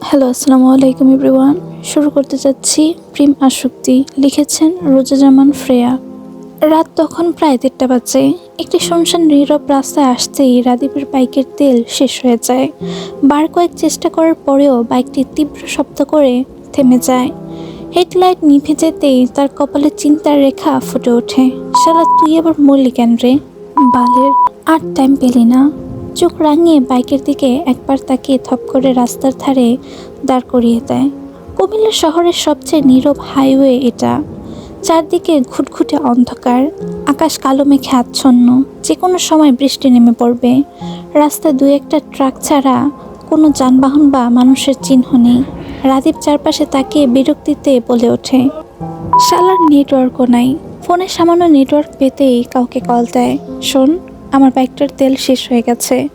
Hello আসসালামু আলাইকুম everyone শুরু করতে যাচ্ছি প্রেম আসক্তি। লিখেছেন রোজা জামান ফ্রেয়া। রাত তখন প্রায় দেড়টা বাজে। একটি শুনশান নীরব রাস্তায় আসতেই রাদীপের বাইকের তেল শেষ হয়ে যায়। বার কয়েক চেষ্টা করার পরেও বাইকটি তীব্র শব্দ করে থেমে যায়। হেডলাইট নিভে যেতেই তার কপালে চিন্তার রেখা ফুটে ওঠে। শালা, তুই আবার মরলি রে? বালের আর টাইম পেলি না। চোখ রাঙিয়ে বাইকের দিকে একবার তাকিয়ে থপ করে রাস্তার ধারে দাঁড় করিয়ে দেয়। কুমিল্লা শহরের সবচেয়ে নীরব হাইওয়ে এটা। চারদিকে ঘুটঘুটে অন্ধকার, আকাশ কালো মেঘে আচ্ছন্ন যে কোনো সময় বৃষ্টি নেমে পড়বে। রাস্তায় দু একটা ট্রাক ছাড়া কোনো যানবাহন বা মানুষের চিহ্ন নেই। রাদীপ চারপাশে তাকিয়ে বিরক্তিতে বলে ওঠে, শালার নেটওয়ার্কও নাই। ফোনে সামান্য নেটওয়ার্ক পেতেই কাউকে কল দেয়। শোন। আমার বাইকটার তেল শেষ হয়ে গেছে।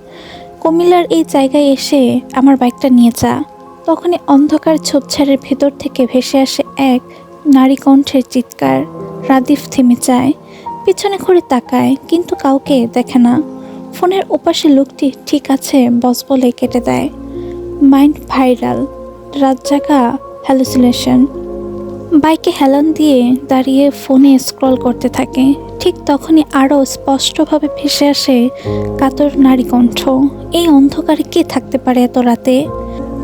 কুমিল্লার এই জায়গায় এসে আমার বাইকটা নিয়ে যা। তখনই অন্ধকার ঝোপঝাড়ের ভেতর থেকে ভেসে আসে এক নারী কণ্ঠের চিৎকার। রাদিফ থেমে যায়। পিছনে ঘুরে তাকায়, কিন্তু কাউকে দেখে না। ফোনের ওপাশে লোকটি ঠিক আছে, বস বলে কেটে দেয়। Mind viral. রাত জাগা হ্যালুসিনেশন। বাইকে হেলান দিয়ে দাঁড়িয়ে ফোনে স্ক্রল করতে থাকে। ঠিক তখনই আরও স্পষ্টভাবে ভেসে আসে কাতর নারী কণ্ঠ, এই অন্ধকারে কে থাকতে পারে এত রাতে?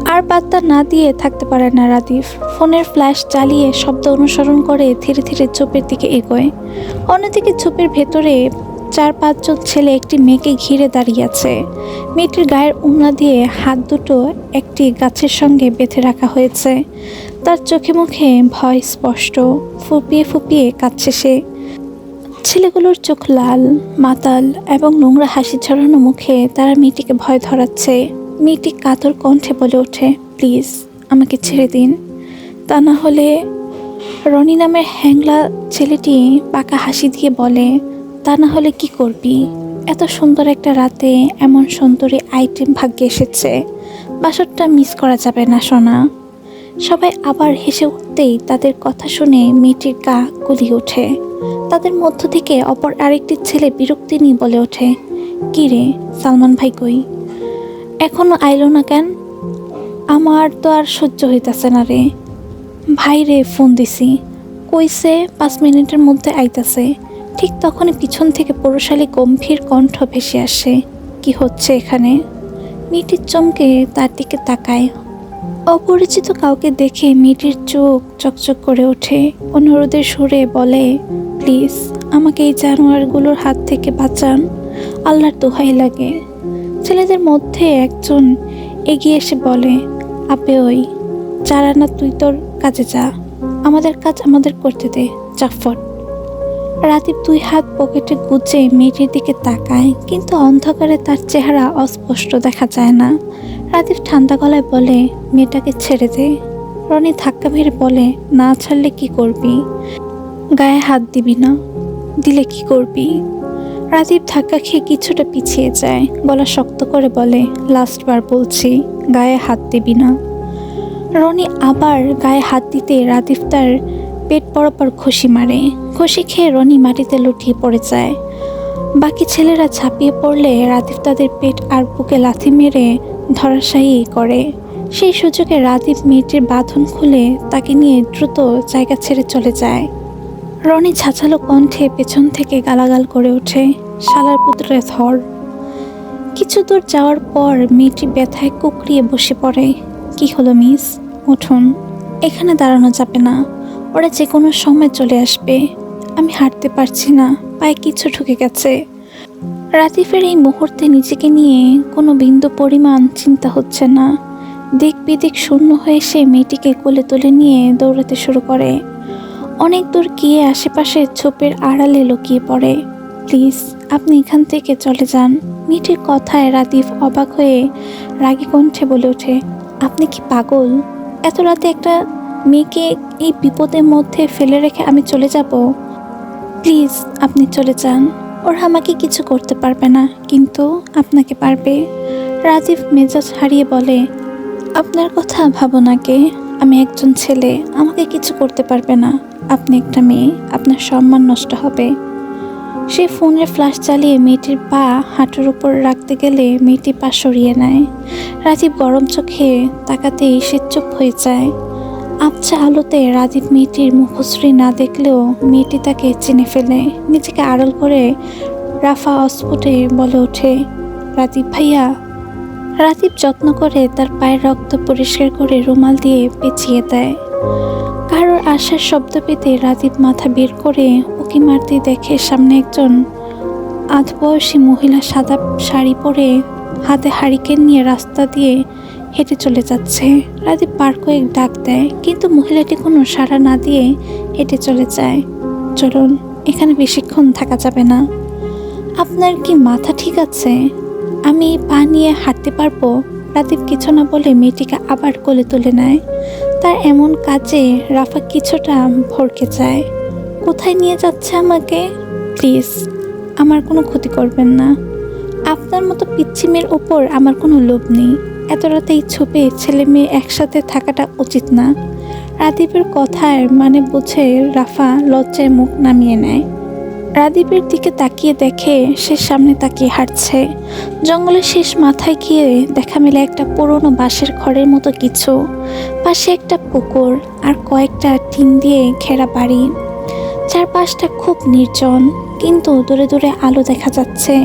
আর বার্তা না দিয়ে থাকতে পারে না রাদিফ। ফোনের ফ্ল্যাশ চালিয়ে শব্দ অনুসরণ করে ধীরে ধীরে ঝোপের দিকে এগোয়। অন্যদিকে ঝোপের ভেতরে চার পাঁচজন ছেলে একটি মেয়েকে ঘিরে দাঁড়িয়ে আছে। মেয়েটির গায়ের উমলা দিয়ে হাত দুটো একটি গাছের সঙ্গে বেঁধে রাখা হয়েছে। তার চোখে মুখে ভয় স্পষ্ট। ফুপিয়ে ফুপিয়ে কাঁদছে সে। ছেলেগুলোর চোখ লাল, মাতাল এবং নোংরা হাসি ছড়ানো মুখে তারা মেয়েটিকে ভয় ধরাচ্ছে। মেয়েটি কাতর কণ্ঠে বলে ওঠে, প্লিজ, আমাকে ছেড়ে দিন। তা না হলে রনি নামের হ্যাংলা ছেলেটি পাকা হাসি দিয়ে বলে, তা না হলে কি করবি? এত সুন্দর একটা রাতে এমন সুন্দরী আইটেম ভাগ্যে এসেছে। বাসরটা মিস করা যাবে না, সোনা। সবাই আবার হেসে উঠতেই তাদের কথা শুনে মেয়েটির গা গুলি ওঠে। তাদের মধ্য থেকে অপর আরেকটি ছেলে বিরক্তি নিয়ে বলে ওঠে, কি রে, সালমান ভাই কই? এখনও আইলো না কেন? আমার তো আর সহ্য হইতাছে না রে। ভাই রে, ফোন দিছি। কইছে, পাঁচ মিনিটের মধ্যে আইতাছে। ঠিক তখনই পিছন থেকে পৌরশালী গম্ভীর কণ্ঠ ভেসে আসে, কি হচ্ছে এখানে? মেয়েটির চমকে তার দিকে তাকায়। অপরিচিত কাউকে দেখে মেয়েটির চোখ চকচক করে ওঠে। অনুরোধের সুরে বলে প্লিজ আমাকে এই জানোয়ারগুলোর হাত থেকে বাঁচান। আল্লাহর দোহাই লাগে। ছেলেদের মধ্যে একজন এগিয়ে এসে বলে, আপে ওই যারা না তুই তোর কাজে যা। আমাদের কাজ আমাদের করতে দে, জাফর। রাদীপ দুই হাত পকেটে গুজে মেয়েটির দিকে তাকায়, কিন্তু অন্ধকারে তার চেহারা অস্পষ্ট দেখা যায় না। রাদীপ ঠান্ডা গলায় বলে, মেয়েটাকে ছেড়ে দে। রনি ধাক্কা মেরে বলে, না ছাড়লে কি করবি? গায়ে হাত দিবি না। দিলে কি করবি? রাদীপ ধাক্কা খেয়ে কিছুটা পিছিয়ে যায়। গলা শক্ত করে বলে লাস্ট বার বলছি, গায়ে হাত দিবি না। রনি আবার গায়ে হাত দিতে রাদীপ তার পেট বরাবর খুশি মারে। খুশি খেয়ে রনি মাটিতে লুটিয়ে পড়ে যায়। বাকি ছেলেরা ঝাঁপিয়ে পড়লে রাদীপ তাদের পেট আর বুকে লাথি মেরে ধরাশায়ী করে। সেই সুযোগে রাদীপ মেয়েটির বাঁধন খুলে তাকে নিয়ে দ্রুত জায়গা ছেড়ে চলে যায়। রনি ছাছালো কণ্ঠে পেছন থেকে গালাগাল করে ওঠে শালার পুত্রে ধর কিছু দূর যাওয়ার পর মেয়েটি ব্যথায় কুকড়িয়ে বসে পড়ে। কি হলো মিস? উঠুন। এখানে দাঁড়ানো যাবে না। ওরা যে কোনো সময় চলে আসবে। আমি হাঁটতে পারছি না। পায়ে কিছু ঢুকে গেছে। রাতিফের এই মুহূর্তে নিজেকে নিয়ে কোনো বিন্দু পরিমাণ চিন্তা হচ্ছে না। দিক বিদিক শূন্য হয়ে সে মেয়েটিকে কোলে তুলে নিয়ে দৌড়াতে শুরু করে। অনেক দূর গিয়ে আশেপাশে ছোপের আড়ালে লুকিয়ে পড়ে। প্লিজ, আপনি এখান থেকে চলে যান। মেয়েটির কথায় রাতিফ অবাক হয়ে রাগী কণ্ঠে বলে ওঠে, আপনি কি পাগল? এত রাতে একটা মেয়েকে এই বিপদের মধ্যে ফেলে রেখে আমি চলে যাব? প্লিজ, আপনি চলে যান। ওরা আমাকে কিছু করতে পারবে না, কিন্তু আপনাকে পারবে। রাজীব মেজাজ হারিয়ে বলে, আপনার কথা ভাবো না, কে? আমি একজন ছেলে, আমাকে কিছু করতে পারবে না। আপনি একটা মেয়ে, আপনার সম্মান নষ্ট হবে। সে ফোনের ফ্ল্যাশ চালিয়ে মেয়েটির পা হাঁটুর উপর রাখতে গেলে মেয়েটি পা সরিয়ে নেয়। রাজীব গরম চোখে তাকাতেই সে চুপ হয়ে যায়। আবছা আলোতে রাজীব মেয়েটির মুখশ্রী না দেখলেও মেয়েটি তাকে চিনে ফেলে। নিজেকে আড়াল করে রাফা অস্ফুটে বলে ওঠে, রাজীব ভাইয়া রাজীব যত্ন করে তার পায়ের রক্ত পরিষ্কার করে রুমাল দিয়ে পেঁচিয়ে দেয়। কারোর আশার শব্দ পেতে রাজীব মাথা বের করে উকি মারতে দেখে সামনে একজন আধবয়সী মহিলা সাদা শাড়ি পরে হাতে হারিকেন নিয়ে রাস্তা দিয়ে হেঁটে চলে যাচ্ছে। রাজীব পার কয়েক ডাক দেয়, কিন্তু মহিলাটি কোনো সাড়া না দিয়ে হেঁটে চলে যায়। চলুন, এখানে বেশিক্ষণ থাকা যাবে না। আপনার কি মাথা ঠিক আছে? আমি পা নিয়ে হাঁটতে পারব? রাদীপ কিছু না বলে মেয়েটিকে আবার কোলে তুলে নেয়। তার এমন কাজে রাফা কিছুটা ভরকে যায়। কোথায় নিয়ে যাচ্ছে আমাকে? প্লিজ, আমার কোনো ক্ষতি করবেন না। আপনার মতো পিচ্ছিমের ওপর আমার কোনো লোভ নেই। এত রাতেই ছুপে ছেলে মেয়ে একসাথে থাকাটা উচিত না। রাদীপের কথার মানে বুঝে রাফা লজ্জায় মুখ নামিয়ে নেয়। রাদীপের দিকে তাকিয়ে দেখে সে সামনে তাকিয়ে হাঁটছে। জঙ্গলের শেষ মাথায় গিয়ে দেখা মেলে একটা পুরনো বাঁশের ঘরের মতো কিছু। পাশে একটা পুকুর আর কয়েকটা টিন দিয়ে ঘেরা বাড়ি। চারপাশটা খুব নির্জন, কিন্তু দূরে দূরে আলো দেখা যাচ্ছে।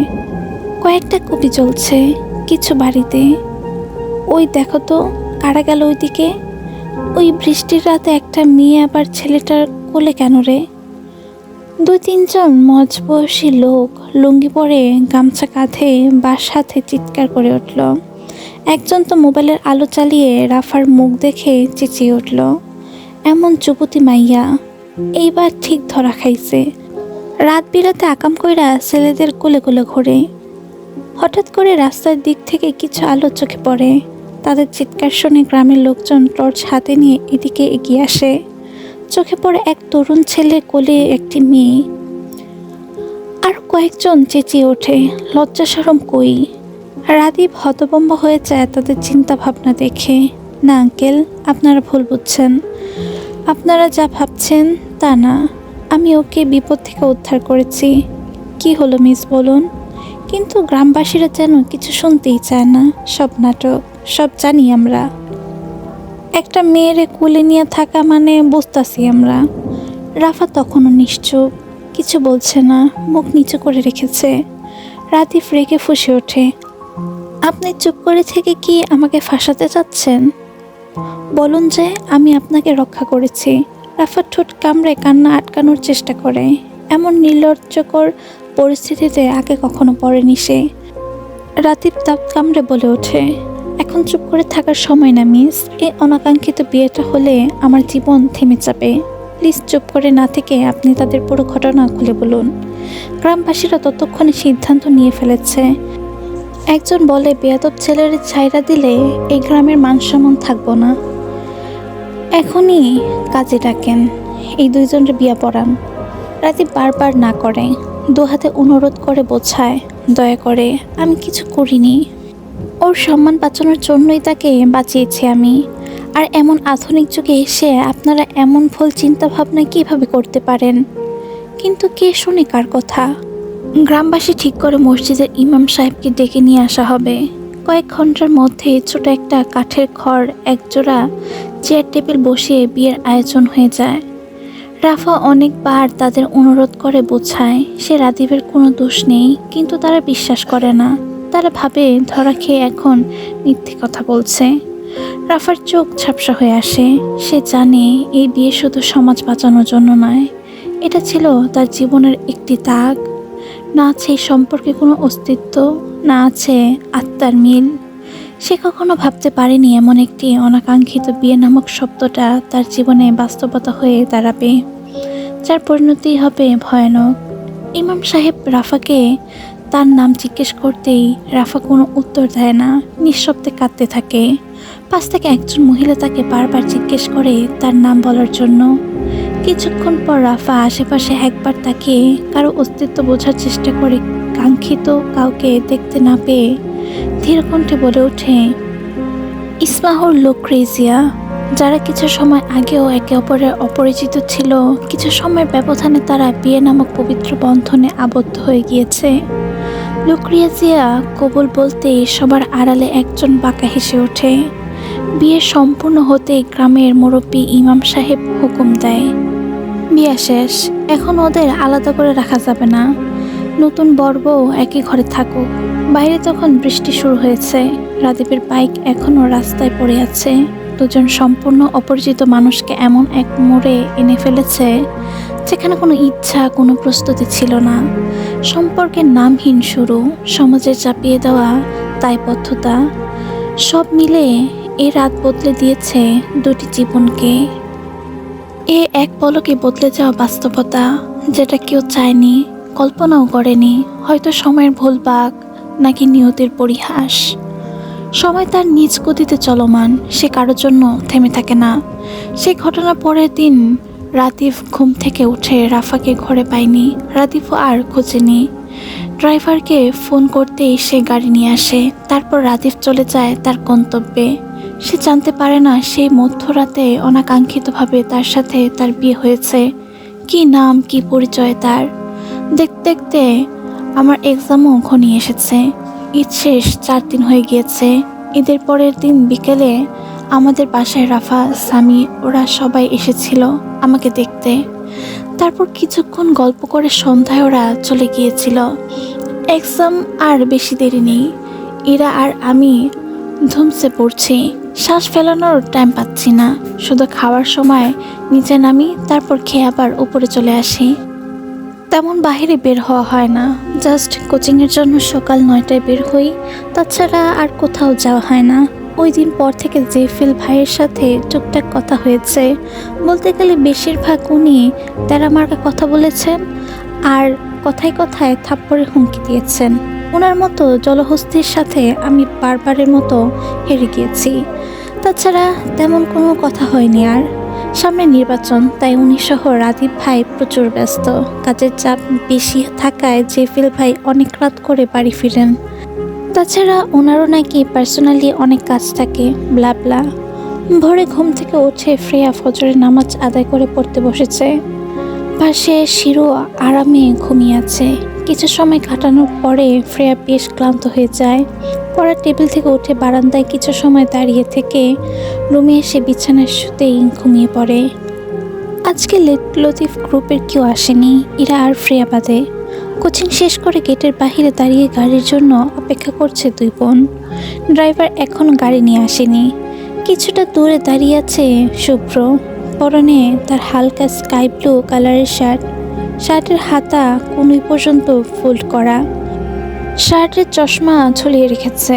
কয়েকটা কপি জ্বলছে কিছু বাড়িতে। ওই দেখো তো, কারা গেল ওইদিকে? ওই বৃষ্টির রাতে একটা মেয়ে আবার ছেলেটার কোলে কেন রে? দুই তিনজন মজবয়সী লোক লুঙ্গি পরে গামছা কাঁধে বা সাথে চিৎকার করে উঠল। একজন তো মোবাইলের আলো চালিয়ে রাফার মুখ দেখে চেঁচিয়ে উঠল। এমন যুবতী মাইয়া এইবার ঠিক ধরা খাইছে। রাত বিরাতে আকাম কইরা ছেলেদের কোলে কোলে ঘোরে। হঠাৎ করে রাস্তার দিক থেকে কিছু আলো চোখে পড়ে। তাদের চিৎকার শুনে গ্রামের লোকজন টর্চ হাতে নিয়ে এদিকে এগিয়ে আসে। চোখে পড়ে এক তরুণ ছেলে কোলে একটি মেয়ে। আর কয়েকজন চেঁচিয়ে ওঠে লজ্জা সরম কই। রাদীপ হতবম্ব হয়ে যায় তাদের চিন্তা ভাবনা দেখে। না আঙ্কেল, আপনারা ভুল বুঝছেন। আপনারা যা ভাবছেন তা না। আমি ওকে বিপদ থেকে উদ্ধার করেছি। কি হলো মিস, বলুন? কিন্তু গ্রামবাসীরা যেন কিছু শুনতেই চায় না। সব নাটক, সব জানি আমরা। একটা মেয়েরে কুলে নিয়ে থাকা মানে বুঝতাছি আমরা। রাফা তখনও নিশ্চুপ, কিছু বলছে না, মুখ নিচু করে রেখেছে। রাতিফ রেগে ফুসে ওঠে। আপনি চুপ করে থেকে কি আমাকে ফাঁসাতে চাচ্ছেন? বলুন যে আমি আপনাকে রক্ষা করেছি। রাফার ঠোঁট কামড়ে কান্না আটকানোর চেষ্টা করে। এমন নির্লজ্জকর পরিস্থিতিতে আগে কখনো পড়েনি সে। রাতির তাপ কামড়ে বলে ওঠে। এখন চুপ করে থাকার সময় না, মিস। এই অনাকাঙ্ক্ষিত বিয়েটা হলে আমার জীবন থেমে যাবে। প্লিজ চুপ করে না থেকে আপনি তাদের পুরো ঘটনা খুলে বলুন। গ্রামবাসীরা ততক্ষণে সিদ্ধান্ত নিয়ে ফেলেছে। একজন বলে, বেয়াদব ছেলের ছাইরা দিলে এই গ্রামের মান সম্মান থাকব না। এখনই কাজে ডাকেন। এই দুইজনের বিয়া পড়ান। রাতি বারবার না করে। দু হাতে অনুরোধ করে বোঝায়, দয়া করে, আমি কিছু করিনি। ওর সম্মান বাঁচানোর জন্যই তাকে বাঁচিয়েছি আমি। আর এমন আধুনিক যুগে এসে আপনারা এমন ভুল চিন্তা ভাবনা কীভাবে করতে পারেন? কিন্তু কে শুনে কার কথা? গ্রামবাসী ঠিক করে মসজিদের ইমাম সাহেবকে ডেকে নিয়ে আসা হবে। কয়েক ঘণ্টার মধ্যে ছোট একটা কাঠের খড় একজোড়া চেয়ার টেবিল বসিয়ে বিয়ের আয়োজন হয়ে যায়। রাফা অনেকবার তাদের অনুরোধ করে বোঝায়, সে রাদীপের কোনো দোষ নেই, কিন্তু তারা বিশ্বাস করে না। তারা ভাবে ধরা খেয়ে এখন মিথ্যে কথা বলছে। রাফার চোখ ঝাপসা হয়ে আসে। সে জানে এই বিয়ে শুধু সমাজ বাঁচানোর জন্য নয়, এটা ছিল তার জীবনের একটি তাগ না আছে এই সম্পর্কে কোনো অস্তিত্ব, না আছে আত্মার মিল। সে কখনো ভাবতে পারেনি এমন একটি অনাকাঙ্ক্ষিত বিয়ে নামক শব্দটা তার জীবনে বাস্তবতা হয়ে দাঁড়াবে, যার পরিণতি হবে ভয়ানক। ইমাম সাহেব রাফাকে তার নাম জিজ্ঞেস করতেই রাফা কোনো উত্তর দেয় না, নিঃশব্দে কাঁদতে থাকে। পাশ থেকে একজন মহিলা তাকে বারবার জিজ্ঞেস করে তার নাম বলার জন্য। কিছুক্ষণ পর রাফা আশেপাশে একবার তাকে কারও অস্তিত্ব বোঝার চেষ্টা করে কাঙ্ক্ষিত কাউকে দেখতে না পেয়ে ধীর কণ্ঠে বলে ওঠে ইসমাহুর লোক ক্রেজিয়া যারা কিছু সময় আগেও একে অপরের অপরিচিত ছিল, কিছু সময়ের ব্যবধানে তারা বিয়ে নামক পবিত্র বন্ধনে আবদ্ধ হয়ে গিয়েছে। লুক্রিয়াজিয়া কবুল বলতেই সবার আড়ালে একজন বাঁকা হেসে ওঠে। বিয়ে সম্পূর্ণ হতে গ্রামের মুরব্বী ইমাম সাহেব হুকুম দেয়। বিয়া শেষ, এখন ওদের আলাদা করে রাখা যাবে না। নতুন বউ একই ঘরে থাকুক। বাইরে তখন বৃষ্টি শুরু হয়েছে। রাদীপের বাইক এখনও রাস্তায় পড়ে আছে। দুজন সম্পূর্ণ অপরিচিত মানুষকে এমন এক মোড়ে এনে ফেলেছে যেখানে কোনো ইচ্ছা, কোনো প্রস্তুতি ছিল না। সম্পর্কের নামহীন শুরু, সমাজে চাপিয়ে দেওয়া দায়বদ্ধতা সব মিলে এই রাত বদলে দিয়েছে দুটি জীবনকে। এ এক পলকে বদলে যাওয়া বাস্তবতা, যেটা কেউ চায়নি, কল্পনাও করেনি, হয়তো সময়ের ভুল বাঘ নাকি নিয়তির পরিহাস। সময় তার নিজ গতিতে চলমান, সে কারোর জন্য থেমে থাকে না। সেই ঘটনার পরের দিন রাতিফ ঘুম থেকে উঠে রাফাকে ঘরে পায়নি রাতিফও আর খোঁজেনি। ড্রাইভারকে ফোন করতেই সে গাড়ি নিয়ে আসে, তারপর রাতিফ চলে যায় তার গন্তব্যে। সে জানতে পারে না সেই মধ্যরাতে অনাকাঙ্ক্ষিতভাবে তার সাথে তার বিয়ে হয়েছে। কি নাম, কি পরিচয় তার? দেখতে দেখতে আমার এক্সামও ঘনিয়ে এসেছে। ঈদ শেষ, চার দিন হয়ে গিয়েছে। ঈদের পরের দিন বিকেলে আমাদের বাসায় রাফা, সামি, ওরা সবাই এসেছিল। আমাকে দেখতে। তারপর কিছুক্ষণ গল্প করে সন্ধ্যায় ওরা চলে গিয়েছিল। এক্সাম আর বেশি দেরি নেই। এরা আর আমি ধুমসে পড়ছি। শ্বাস ফেলানোর টাইম পাচ্ছি না। শুধু খাওয়ার সময় নিচে নামি, তারপর খেয়ে আবার উপরে চলে আসি। তেমন বাইরে বের হওয়া হয় না। জাস্ট কোচিংয়ের জন্য সকাল নয়টায় বের হই। তাছাড়া আর কোথাও যাওয়া হয় না। ওই দিন পর থেকে জেফিল ভাইয়ের সাথে টুকটাক কথা হয়েছে। বলতে গেলে বেশিরভাগ উনি তেরামার্কা কথা বলেছেন আর কথায় কথায় থাপ্পড়ের হুমকি দিয়েছেন। ওনার মতো জলহস্তির সাথে আমি বারবারের মতো হেরে গিয়েছি। তাছাড়া তেমন কোনো কথা হয়নি আর। সামনে নির্বাচন, তাই উনি সহ রাদীপ ভাই প্রচুর ব্যস্ত। কাজের চাপ বেশি থাকায় জেফিল ভাই অনেক রাত করে বাড়ি ফিরেন। তাছাড়া ওনারও নাকি পার্সোনালি অনেক কাজ থাকে ব্লা ব্লা ভোরে ঘুম থেকে উঠে ফ্রেয়া ফজরের নামাজ আদায় করে পড়তে বসেছে। পাশে শিরো আরামে ঘুমিয়ে আছে। কিছু সময় কাটানোর পরে ফ্রেয়া বেশ ক্লান্ত হয়ে যায়। পড়ার টেবিল থেকে উঠে বারান্দায় কিছু সময় দাঁড়িয়ে থেকে রুমে এসে বিছানায় শুতেই ঘুমিয়ে পড়ে। আজকে লেট- লতিফ গ্রুপের কেউ আসেনি, এরা আর ফ্রেয়া বাদে। কোচিং শেষ করে গেটের বাইরে দাঁড়িয়ে গাড়ির জন্য অপেক্ষা করছে দুই বোন। ড্রাইভার এখনও গাড়ি নিয়ে আসেনি। কিছুটা দূরে দাঁড়িয়ে আছে শুভ্র। পরনে তার হালকা স্কাই ব্লু কালারের শার্ট। শার্টের হাতা কুনুই পর্যন্ত ফোল্ড করা। শার্টের চশমা ঝুলিয়ে রেখেছে।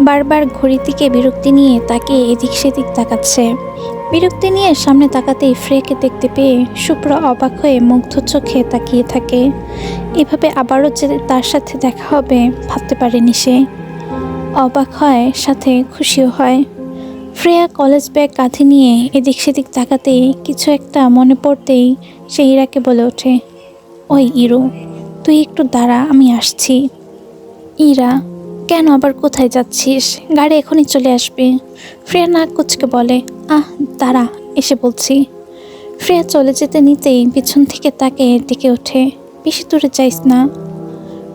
বারবার ঘড়ির দিকে বিরক্তি নিয়ে তাকে এদিক সেদিক তাকাচ্ছে। বিরক্তি নিয়ে সামনে তাকাতেই ফ্রেকে দেখতে পেয়ে শুভ্র অবাক হয়ে মুগ্ধ চোখে তাকিয়ে থাকে। এভাবে আবারও যে তার সাথে দেখা হবে, ভাবতে পারেনি সে। অবাক হয়, সাথে খুশিও হয়। ফ্রেয়া কলেজ ব্যাগ কাঁধে নিয়ে এদিক সেদিক তাকাতেই কিছু একটা মনে পড়তেই সে ইরাকে বলে ওঠে, ওই ইরু, তুই একটু দাঁড়া, আমি আসছি। ইরা, কেন আবার কোথায় যাচ্ছিস? গাড়ি এখনই চলে আসবে। ফ্রেয়া নাক কুচকে বলে, আহ দাঁড়া, এসে বলছি। ফ্রেয়া চলে যেতে নিতেই পিছন থেকে তাকে ডেকে ওঠে। বেশি দূরে যাইস না।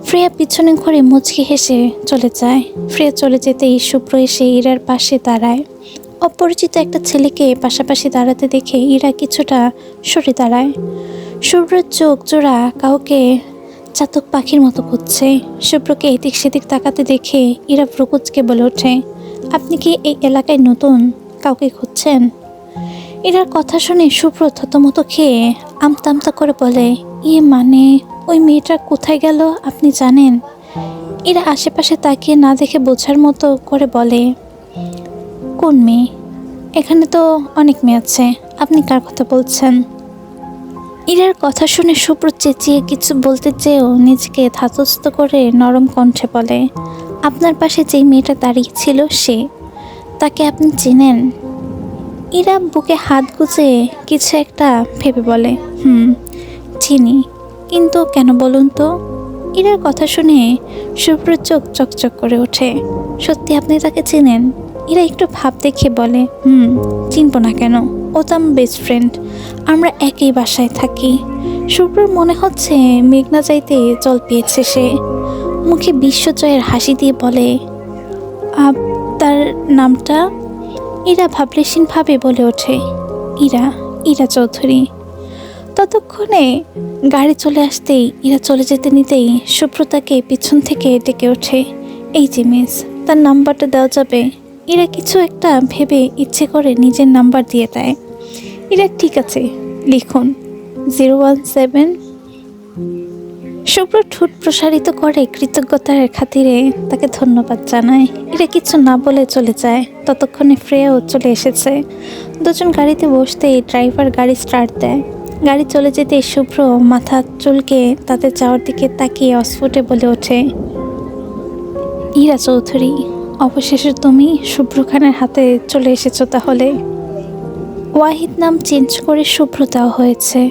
ফ্রেয়া পিছনে ঘরে মুচকি হেসে চলে যায়। ফ্রেয়া চলে যেতেই শুভ্র এসে ইরার পাশে দাঁড়ায়। অপরিচিত একটা ছেলেকে পাশাপাশি দাঁড়াতে দেখে ইরা কিছুটা সরে দাঁড়ায়। শুভ্রের চোখ জোড়া কাউকে চাতক পাখির মতো খুঁজছে। শুভ্রকে এদিক সেদিক তাকাতে দেখে ইরা প্রকুচকে বলে ওঠে, আপনি কি এই এলাকায় নতুন কাউকে খুঁজছেন? ইরার কথা শুনে শুভ্র থতমত খেয়ে আমতা আমতা করে বলে ইয়ে মানে ওই মেয়েটা কোথায় গেল আপনি জানেন? এরা আশেপাশে তাকিয়ে না দেখে বোঝার মতো করে বলে, কোন মেয়ে? এখানে তো অনেক মেয়ে আছে, আপনি কার কথা বলছেন? ইরার কথা শুনে শুভ্র চেঁচিয়ে কিছু বলতে চেয়েও নিজেকে ধাতস্থ করে নরম কণ্ঠে বলে, আপনার পাশে যেই মেয়েটা দাঁড়িয়ে ছিল সে, তাকে আপনি চেনেন? ইরা বুকে হাত গুজে কিছু একটা ভেবে বলে, হুম, চিনি। কিন্তু কেন বলুন তো? ইরার কথা শুনে শুভ্র চোখ চকচক করে ওঠে। সত্যি আপনি তাকে চেনেন? এরা একটু ভাব দেখে বলে, হুম, চিনব না কেন? ও তো বেস্ট ফ্রেন্ড আমরা একই বাসায় থাকি। শুভ্রর মনে হচ্ছে মেঘনা যাইতে জল পেয়েছে সে। মুখে বিশ্বজয়ের হাসি দিয়ে বলে আপ তার নামটা? ইরা ভাবলেশীনভাবে বলে ওঠে, ইরা ইরা চৌধুরী। ততক্ষণে গাড়ি চলে আসতেই, ইরা চলে যেতে নিতেই সুব্রতাকে পিছন থেকে ডেকে ওঠে, এই যে মিস, তার নাম্বারটা দেওয়া যাবে। ইরা কিছু একটা ভেবে ইচ্ছে করে নিজের নাম্বার দিয়ে দেয়। ইরা, ঠিক আছে, লিখুন, জিরো ওয়ান সেভেন শুভ্র ঠোঁট প্রসারিত করে কৃতজ্ঞতার খাতিরে তাকে ধন্যবাদ জানায়। এরা কিছু না বলে চলে যায়। ততক্ষণে ফ্রেয়াও চলে এসেছে। দুজন গাড়িতে বসতেই ড্রাইভার গাড়ি স্টার্ট দেয়। গাড়ি চলে যেতে শুভ্র মাথা চুলকে তাতে যাওয়ার দিকে তাকিয়ে অস্ফুটে বলে ওঠে, ইরা চৌধুরী, অবশেষে তুমি শুভ্র খানের হাতে চলে এসেছ তাহলে? ওয়াহিদ নাম চেঞ্জ করে শুভ্র দেওয়া হয়েছে।